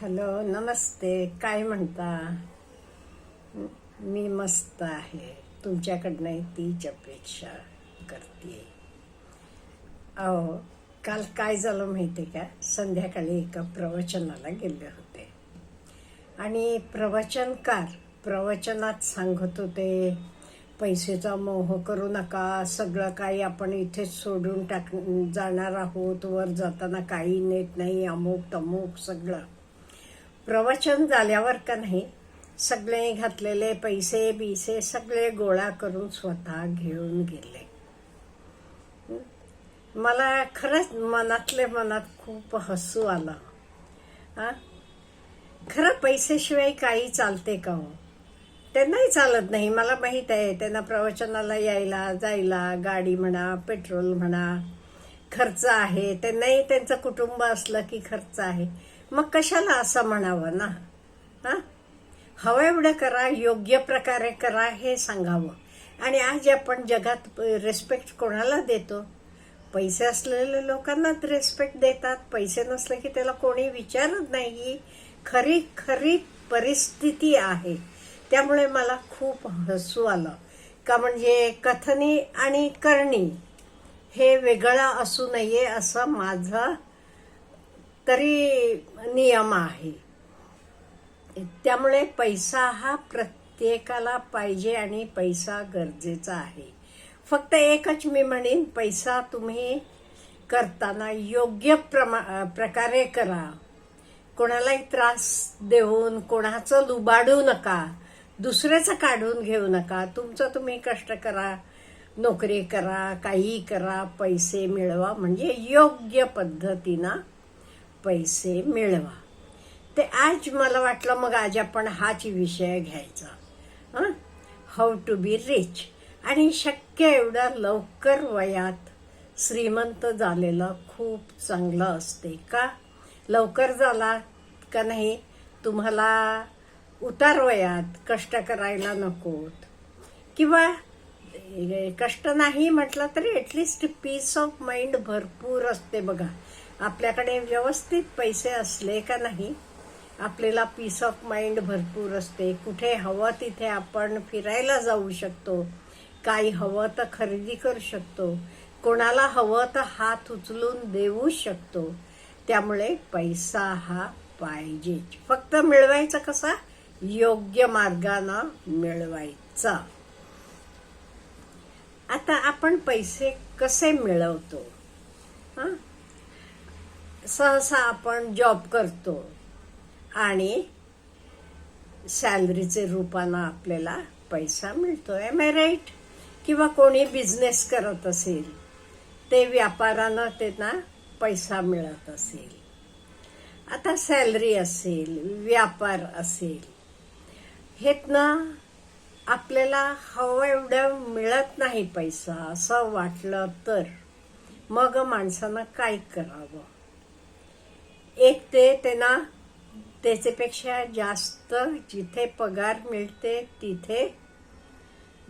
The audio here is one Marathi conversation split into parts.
हॅलो नमस्ते. काय म्हणता? मी मस्त आहे. तुमच्याकडनं तीच अपेक्षा करते अहो काल काय झालं माहिती का? संध्याकाळी एका प्रवचनाला गेले होते. आणि प्रवचनकार प्रवचनात सांगत होते पैसेचा मोह करू नका. सगळं काही आपण इथेच सोडून टाक जाणार आहोत. वर जाताना काही नेत नाही. अमुक तमुक सगळं. प्रवचन झाल्यावर का नाही सगळे घातलेले पैसे बिसे सगळे गोळा करून स्वतः घेऊन गेले. मला खरंच मनातले मनात खूप हसू आलं. खरं पैसेशिवाय काही चालते का हो? त्यांनाही चालत नाही मला माहीत आहे त्यांना प्रवचनाला यायला जायला गाडी म्हणा पेट्रोल म्हणा खर्च आहे त्यांनाही त्यांचं कुटुंब असलं की खर्च आहे. मग कशाला असं म्हणावं ना? हां? हवं एवढं करा योग्य प्रकारे करा हे सांगावं. आणि आज आपण जगात रेस्पेक्ट कोणाला देतो? पैसे असलेल्या लोकांनाच रेस्पेक्ट देतात. पैसे नसले की त्याला कोणी विचारत नाही ही खरी खरी परिस्थिती आहे. त्यामुळे मला खूप हसू आलं. का म्हणजे कथनी आणि करणी. हे वेगळं असू नये असं माझा तरी नियम आहे. त्यामुळे पैसा हा प्रत्येकाला पाहिजे आणि पैसा गरजेचा आहे. फक्त एकच मी म्हणेन पैसा तुम्ही करताना योग्य प्रमा प्रकारे करा. कोणालाही त्रास देऊन कोणाचं लुबाडू नका. दुसऱ्याचं काढून घेऊ नका. तुमचं तुम्ही कष्ट करा. नोकरी करा काही करा पैसे मिळवा. म्हणजे योग्य पद्धतीनं पैसे मिळवा. ते आज मला वाटलं मग आज आपण हाच विषय घ्यायचा. हाऊ टू बी रिच आणि शक्य एवढं लवकर वयात श्रीमंत झालेलं खूप चांगलं असते का? लवकर झाला का नाही? तुम्हाला उतार वयात कष्ट करायला नकोत. किंवा कष्ट नाही म्हटलं तरी ॲटलिस्ट पीस ऑफ माइंड भरपूर असते बघा. आपल्याकडे व्यवस्थित पैसे असले का नाही आपल्याला पीस ऑफ माइंड भरपूर असते. कुठे हवं तिथे आपण फिरायला जाऊ शकतो. काही हवं तर खरेदी करू शकतो. कोणाला हवं तर हात उचलून देऊ शकतो. त्यामुळे पैसा हा पाहिजेच. फक्त मिळवायचा कसा? योग्य मार्गानं मिळवायचा. आता आपण पैसे कसे मिळवतो? हां? सहसा आपण जॉब करतो आणि सॅलरीचे रूपानं आपल्याला पैसा मिळतो एम आय राईट किंवा कोणी बिझनेस करत असेल ते व्यापारानं त्यांना पैसा मिळत असेल. आता सॅलरी असेल व्यापार असेल हेतनं आपल्याला हवं एवढं मिळत नाही पैसा असं वाटलं तर मग माणसानं काय करावं? एक ते त्यांना त्याच्यापेक्षा जास्त जिथे पगार मिळते तिथे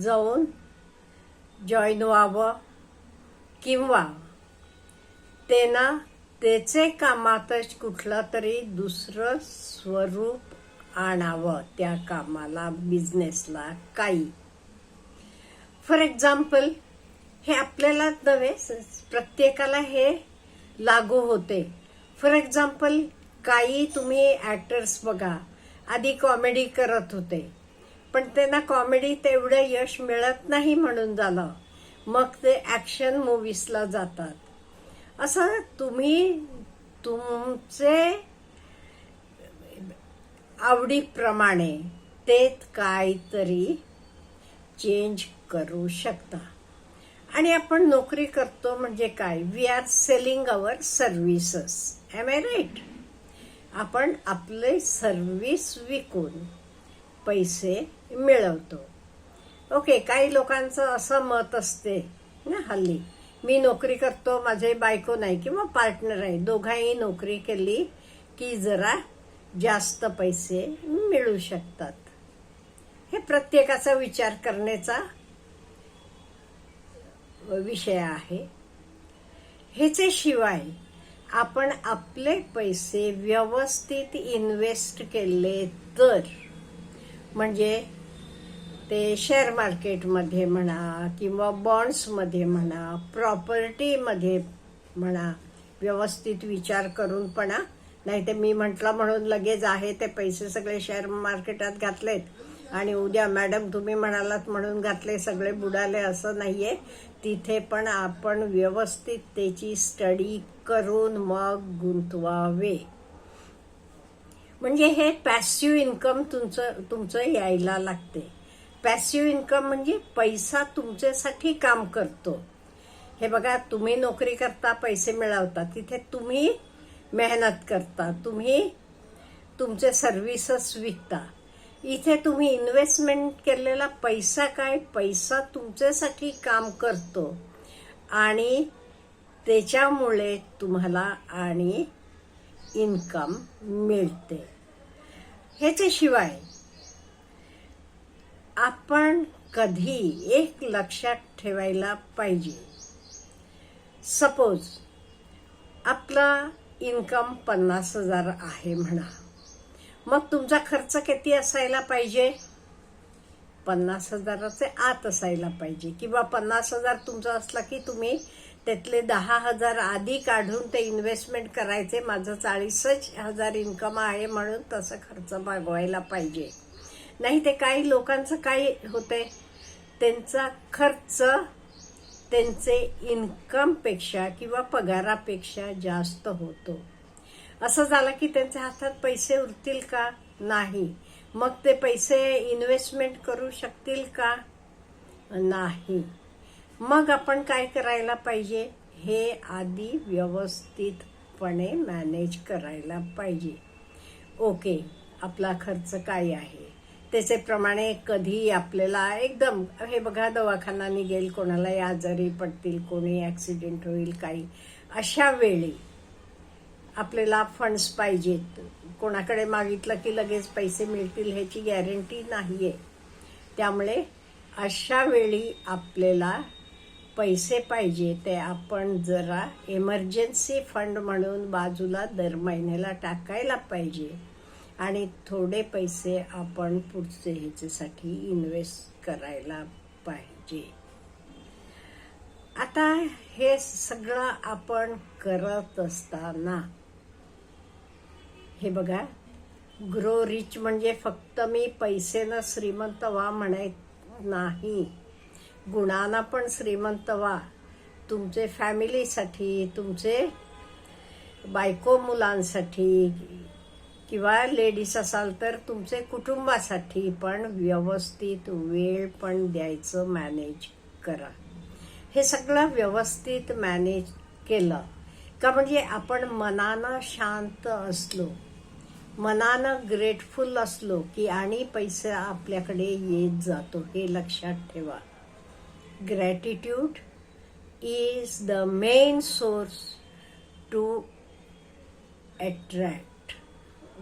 जाऊन जॉईन व्हावं किंवा त्यांना त्याचे कामातच कुठलं तरी दुसरं स्वरूप आणावं त्या कामाला बिझनेसला काही. फॉर एक्झाम्पल हे आपल्यालाच नव्हे प्रत्येकाला हे लागू होते. फॉर एक्झाम्पल काही तुम्ही ॲक्टर्स बघा आधी कॉमेडी करत होते. पण त्यांना कॉमेडी तेवढं यश मिळत नाही म्हणून झालं. मग ते ॲक्शन मूवीजला जातात. असं तुम्ही तुमचे आवडीप्रमाणे ते काहीतरी चेंज करू शकता. आणि आपण नोकरी करतो म्हणजे काय? We are selling our services am I right आपण आपले सर्व्हिस विकून पैसे मिळवतो. ओके काही लोकांचं असं मत असते ना हल्ली. मी नोकरी करतो माझे बायको नाही किंवा पार्टनर आहे. दोघांही नोकरी केली की जरा जास्त पैसे मिळू शकतात. हे प्रत्येकाचा विचार करण्याचा विषय आहे. ह्याचे शिवाय आपण आपले पैसे व्यवस्थित इन्व्हेस्ट केले तर म्हणजे ते शेअर मार्केटमध्ये म्हणा किंवा बॉन्ड्समध्ये म्हणा प्रॉपर्टीमध्ये म्हणा व्यवस्थित विचार करून पणा नाही ते मी म्हटलं म्हणून लगेच आहे ते पैसे सगळे शेअर मार्केटात घातलेत. आणि उद्या मॅडम तुम्ही म्हणालात म्हणून घातले सगळे बुडाले असं नाही आहे तिथे पण आपण व्यवस्थित त्याची स्टडी करून मग गुंतवावे. म्हणजे हे पॅसिव्ह इन्कम तुमचं तुमचं यायला लागते. पॅसिव्ह इन्कम म्हणजे पैसा तुमच्यासाठी काम करतो. हे बघा तुम्ही नोकरी करता पैसे मिळवता. तिथे तुम्ही मेहनत करता. तुम्ही तुमचे सर्व्हिसेस विकता. इथे तुम्ही इन्व्हेस्टमेंट केलेला पैसा काय? पैसा तुमच्यासाठी काम करतो. आणि त्याच्यामुळे तुम्हाला आणि इन्कम मिळते. ह्याच्याशिवाय आपण कधी एक लक्षात ठेवायला पाहिजे. सपोज आपला इन्कम पन्नास हजार आहे म्हणा. मग तुमचा खर्च किती असायला पाहिजे? पन्नास हजाराचे आत असायला पाहिजे. किंवा पन्नास हजार तुमचा असला की तुम्ही त्यातले दहा हजार आधी काढून ते इन्व्हेस्टमेंट करायचे. माझं चाळीसच हजार इन्कम आहे म्हणून तसं खर्च मागवायला पाहिजे. नाही ते काही लोकांचं काय होते त्यांचा खर्च त्यांचे इन्कमपेक्षा किंवा पगारापेक्षा जास्त होतो. असं झालं की त्यांच्या हातात पैसे उरतील का? नाही. मग ते पैसे इन्व्हेस्टमेंट करू शकतील का? नाही. मग आपण काय करायला पाहिजे? हे आधी व्यवस्थितपणे मॅनेज करायला पाहिजे. ओके आपला खर्च काय आहे? त्याच्याप्रमाणे कधी आपल्याला एकदम हे बघा दवाखाना निघेल कोणालाही आजारी पडतील कोणी ॲक्सिडेंट होईल काही. अशा वेळी आपल्याला फंड्स पाहिजेत. कोणाकडे मागितलं की लगेच पैसे मिळतील ह्याची गॅरंटी नाही आहे त्यामुळे अशा वेळी आपल्याला पैसे पाहिजे ते आपण जरा एमर्जन्सी फंड म्हणून बाजूला दर महिन्याला टाकायला पाहिजे. आणि थोडे पैसे आपण पुढचे ह्याच्यासाठी इन्व्हेस्ट करायला पाहिजे. आता हे सगळं आपण करत असताना हे बघा ग्रो रिच म्हणजे फक्त मी पैसेनं श्रीमंत व्हा म्हणायत नाही. गुणांना पण श्रीमंत व्हा. तुमचे फॅमिलीसाठी तुमचे बायको मुलांसाठी किंवा लेडीज असाल तर तुमचे कुटुंबासाठी पण व्यवस्थित वेळ पण द्यायचं मॅनेज करा. हे सगळं व्यवस्थित मॅनेज केलं का म्हणजे आपण मनानं शांत असलो मनानं ग्रेटफुल असलो की आणि पैसा आपल्याकडे येत जातो हे लक्षात ठेवा. Gratitude is the main source to attract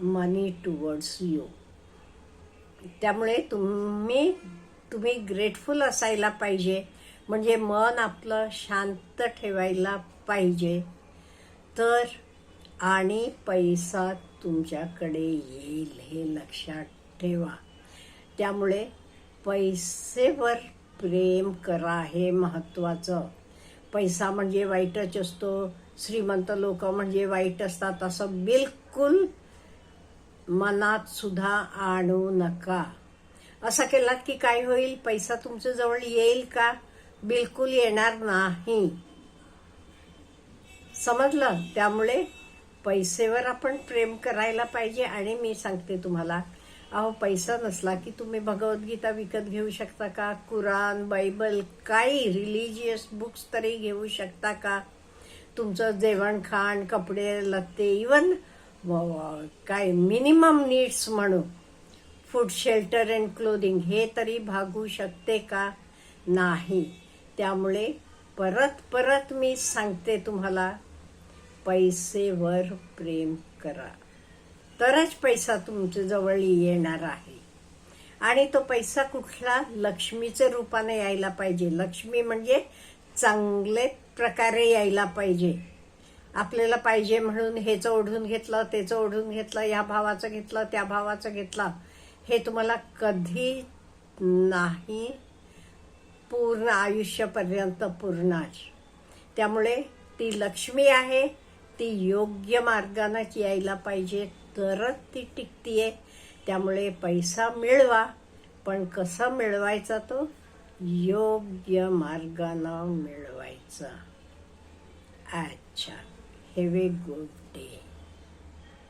money towards you त्यामुळे तुम्ही तुम्ही ग्रेटफुल असायला पाहिजे. म्हणजे मन आपलं शांत ठेवायला पाहिजे. तर आणि पैसा तुमच्याकडे येईल हे लक्षात ठेवा. त्यामुळे पैसेवर प्रेम करा हे महत्त्वाचं. पैसा म्हणजे वाईटच असतो. श्रीमंत लोक म्हणजे वाईट असतात असं बिलकुल मनात सुद्धा आणू नका. असं केलात की काय होईल? पैसा तुमच्या जवळ येईल का? बिलकुल येणार नाही. समजलं? त्यामुळे पैसेवर आपण प्रेम करायला पाहिजे आणि मी सांगते तुम्हाला. अहो पैसा नसला की तुम्ही भगवद्गीता विकत घेऊ शकता का? कुराण बायबल काही रिलिजियस बुक्स तरी घेऊ शकता का? तुमचं जेवण खाण कपडे लत्ते इवन काय मिनिमम नीड्स म्हणू फूड शेल्टर अँड क्लोदिंग हे तरी भागू शकते का? नाही. त्यामुळे परत परत मी सांगते तुम्हाला पैसेवर प्रेम करा. तरच पैसा तुमच्या जवळ येणार आहे. आणि तो पैसा कुठला? लक्ष्मीच्या रूपाने यायला पाहिजे. लक्ष्मी म्हणजे चांगले प्रकारे यायला पाहिजे. आपल्याला पाहिजे म्हणून हेच ओढून घेतलं तेच ओढून घेतलं या भावाचं घेतलं त्या भावाचं घेतलं हे तुम्हाला कधी नाही पूर्ण आयुष्यापर्यंत पूर्णच त्यामुळे ती लक्ष्मी आहे ती योग्य मार्गानंच यायला पाहिजे तरच ती टिकतीये. त्यामुळे पैसा मिळवा पण कसा मिळवायचा तो? योग्य मार्गानं मिळवायचा. अच्छा. Have a good day